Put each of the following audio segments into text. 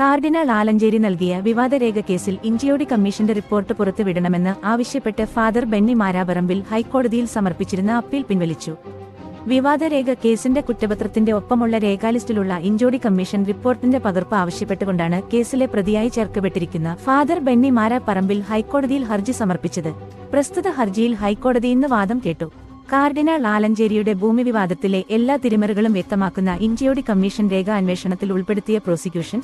Cardinal Alencherry നൽകിയ വിവാദരേഖ കേസിൽ ഇഞ്ചിയോടി കമ്മീഷന്റെ റിപ്പോർട്ട് പുറത്തുവിടണമെന്ന് ആവശ്യപ്പെട്ട് ഫാദർ ബെന്നി മാരാപറമ്പിൽ ഹൈക്കോടതിയിൽ സമർപ്പിച്ചിരുന്ന അപ്പീൽ പിൻവലിച്ചു. വിവാദരേഖ കേസിന്റെ കുറ്റപത്രത്തിന്റെ ഒപ്പമുള്ള രേഖാലിസ്റ്റിലുള്ള ഇഞ്ചോടി കമ്മീഷൻ റിപ്പോർട്ടിന്റെ പകർപ്പ് ആവശ്യപ്പെട്ടുകൊണ്ടാണ് കേസിലെ പ്രതിയായി ചേർക്കപ്പെട്ടിരിക്കുന്ന ഫാദർ ബെന്നി മാരാപ്പറമ്പിൽ ഹൈക്കോടതിയിൽ ഹർജി സമർപ്പിച്ചത്. പ്രസ്തുത ഹർജിയിൽ ഹൈക്കോടതി ഇന്ന് വാദം കേട്ടു. കാർഡിനാൾ ആലഞ്ചേരിയുടെ ഭൂമി വിവാദത്തിലെ എല്ലാ തിരിമറികളും വ്യക്തമാക്കുന്ന ഇഞ്ചിയോടി കമ്മീഷൻ രേഖ അന്വേഷണത്തിൽ ഉൾപ്പെടുത്തിയ പ്രോസിക്യൂഷൻ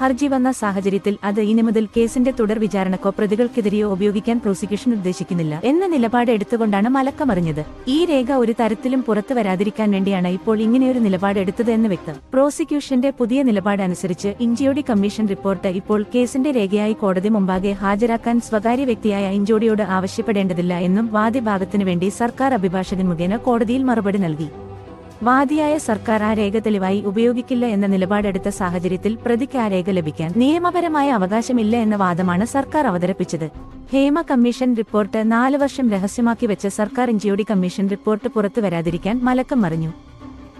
ഹർജി വന്ന സാഹചര്യത്തിൽ അത് ഇനി മുതൽ കേസിന്റെ തുടർ വിചാരണക്കോ പ്രതികൾക്കെതിരെയോ ഉപയോഗിക്കാൻ പ്രോസിക്യൂഷൻ ഉദ്ദേശിക്കുന്നില്ല എന്ന നിലപാട് എടുത്തുകൊണ്ടാണ് മലക്കമറിഞ്ഞത്. ഈ രേഖ ഒരു തരത്തിലും പുറത്തു വരാതിരിക്കാൻ വേണ്ടിയാണ് ഇപ്പോൾ ഇങ്ങനെയൊരു നിലപാട് എടുത്തത് എന്ന് വ്യക്തം. പ്രോസിക്യൂഷന്റെ പുതിയ നിലപാട് അനുസരിച്ച് ഇഞ്ചിയോടി കമ്മീഷൻ റിപ്പോർട്ട് ഇപ്പോൾ കേസിന്റെ രേഖയായി കോടതി മുമ്പാകെ ഹാജരാക്കാൻ സ്വകാര്യ വ്യക്തിയായ ഇഞ്ചോടിയോട് ആവശ്യപ്പെടേണ്ടതില്ല എന്നും വാദിഭാഗത്തിനു വേണ്ടി സർക്കാർ അഭിഭാഷകൻ മുഖേന കോടതിയിൽ മറുപടി നൽകി. വാദിയായ സർക്കാർ ആ രേഖ തെളിവായി ഉപയോഗിക്കില്ല എന്ന നിലപാടെടുത്ത സാഹചര്യത്തിൽ പ്രതിക്ക് ആ രേഖ ലഭിക്കാൻ നിയമപരമായ അവകാശമില്ല എന്ന വാദമാണ് സർക്കാർ അവതരിപ്പിച്ചത്. ഹേമ കമ്മീഷൻ റിപ്പോർട്ട് നാല് വർഷം രഹസ്യമാക്കി വെച്ച സർക്കാർ ഇഞ്ചിയോടി കമ്മീഷൻ റിപ്പോർട്ട് പുറത്തു വരാതിരിക്കാൻ മലക്കം മറിഞ്ഞു.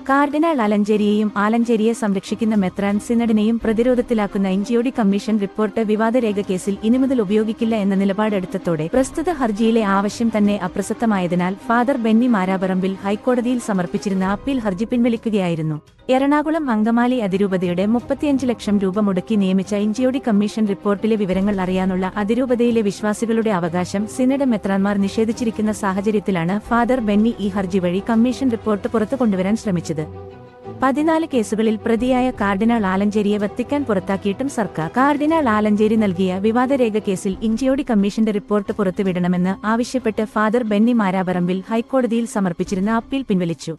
കാർഡിനാൾ ആലഞ്ചേരിയെയും ആലഞ്ചേരിയെ സംരക്ഷിക്കുന്ന മെത്രാൻ സിനഡിനെയും പ്രതിരോധത്തിലാക്കുന്ന എൻജിഒഡി കമ്മീഷൻ റിപ്പോർട്ട് വിവാദരേഖ കേസിൽ ഇനി മുതൽ ഉപയോഗിക്കില്ല എന്ന നിലപാടെടുത്തതോടെ പ്രസ്തുത ഹർജിയിലെ ആവശ്യം തന്നെ അപ്രസക്തമായതിനാൽ ഫാദർ ബെന്നി മാരാപറമ്പിൽ ഹൈക്കോടതിയിൽ സമർപ്പിച്ചിരുന്ന അപ്പീൽ ഹർജി പിൻവലിക്കുകയായിരുന്നു. എറണാകുളം അങ്കമാലി അതിരൂപതയുടെ മുപ്പത്തിയഞ്ച് ലക്ഷം രൂപ മുടക്കി നിയമിച്ച എൻജിഒഡി കമ്മീഷൻ റിപ്പോർട്ടിലെ വിവരങ്ങൾ അറിയാനുള്ള അതിരൂപതയിലെ വിശ്വാസികളുടെ അവകാശം സിനഡ് മെത്രാൻമാർ നിഷേധിച്ചിരിക്കുന്ന സാഹചര്യത്തിലാണ് ഫാദർ ബെന്നി ഈ ഹർജി വഴി കമ്മീഷൻ റിപ്പോർട്ട് പുറത്തു കൊണ്ടുവരാൻ ശ്രമിച്ചത്. പതിനാല് കേസുകളിൽ പ്രതിയായ കാർഡിനാൾ ആലഞ്ചേരിയെ വത്തിക്കാൻ പുറത്താക്കിയിട്ടും സർക്കാർ കാർഡിനാൾ ആലഞ്ചേരി നൽകിയ വിവാദരേഖ കേസിൽ ഇഞ്ചിയോടി കമ്മീഷന്റെ റിപ്പോർട്ട് പുറത്തുവിടണമെന്ന് ആവശ്യപ്പെട്ട് ഫാദർ ബെന്നി മാരാപറമ്പിൽ ഹൈക്കോടതിയിൽ സമർപ്പിച്ചിരുന്ന അപ്പീൽ പിൻവലിച്ചു.